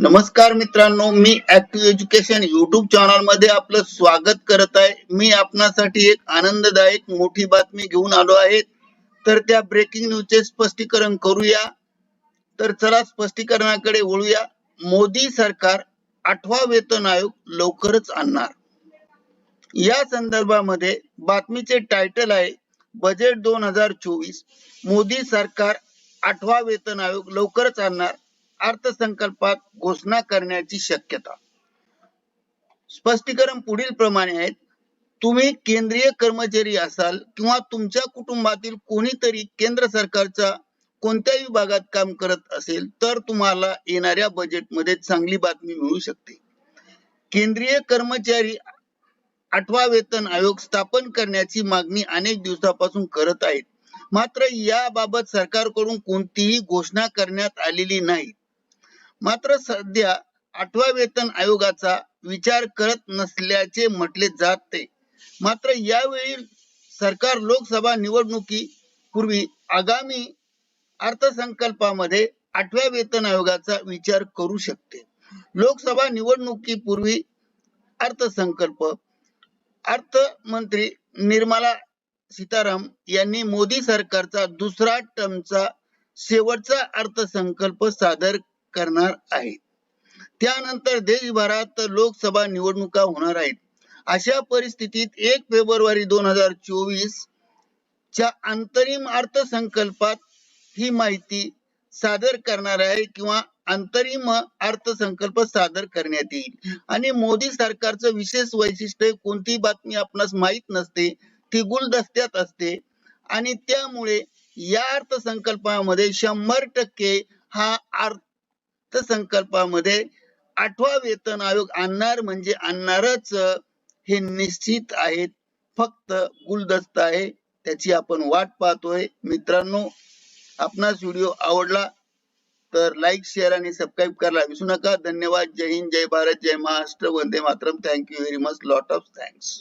नमस्कार मित्रांनो मी ऍक्टिव्ह एज्युकेशन युट्यूब चॅनलमध्ये आपलं स्वागत करत आहे. मी आपणासाठी एक आनंददायक मोठी बातमी घेऊन आलो आहे. तर त्या ब्रेकिंग न्यूजचे स्पष्टीकरण करूया. तर चला स्पष्टीकरणाकडे वळूया. मोदी सरकार आठवा वेतन आयोग लवकरच आणणार. या संदर्भामध्ये बातमीचे टायटल आहे बजेट दोन हजार चोवीस. मोदी सरकार आठवा वेतन आयोग लवकरच आणणार. अर्थसंकल्पात घोषणा करण्याची शक्यता. स्पष्टीकरण पुढील प्रमाणे आहेत. तुम्ही केंद्रीय कर्मचारी असाल किंवा तुमच्या कुटुंबातील कोणीतरी केंद्र सरकारच्या कोणत्याही विभागात काम करत असेल तर तुम्हाला येणाऱ्या बजेटमध्ये चांगली बातमी मिळू शकते. केंद्रीय कर्मचारी आठवा वेतन आयोग स्थापन करण्याची मागणी अनेक दिवसापासून करत आहेत. मात्र याबाबत सरकारकडून कोणतीही घोषणा करण्यात आलेली नाही मात्र सध्या आठवा वेतन आयोगाचा विचार करत नसल्याचे म्हटले जाते. मात्र यावेळी सरकार लोकसभा निवडणुकी पूर्वी आगामी अर्थसंकल्पामध्ये आठव्या वेतन आयोगाचा विचार करू शकते. लोकसभा निवडणुकीपूर्वी अर्थसंकल्प अर्थमंत्री निर्मला सीताराम यांनी मोदी सरकारचा दुसरा टर्मचा शेवटचा अर्थसंकल्प सादर करणार आहे त्यानंतर देशभरात लोकसभा निवडणुका होणार आहेत. अशा परिस्थितीत एक फेब्रुवारी दोन हजार चोवीस च्या अंतरिम अर्थसंकल्पात ही माहिती सादर करणार आहे किंवा अंतरिम अर्थसंकल्प सादर करण्यात येईल. आणि मोदी सरकारचं विशेष वैशिष्ट्य कोणती बातमी आपणास माहीत नसते ती गुलदस्त्यात असते. आणि त्यामुळे या अर्थसंकल्पामध्ये शंभर टक्के हा अर्थसंकल्पामध्ये आठवा वेतन आयोग आणणार म्हणजे आणणारच हे निश्चित आहे. फक्त गुलदस्ता आहे. त्याची आपण वाट पाहतोय. मित्रांनो आपणास व्हिडिओ आवडला तर लाईक शेअर आणि सबस्क्राईब करायला विसरू नका. धन्यवाद. जय हिंद. जय भारत. जय महाराष्ट्र. वंदे Mataram. Thank you very much lot of thanks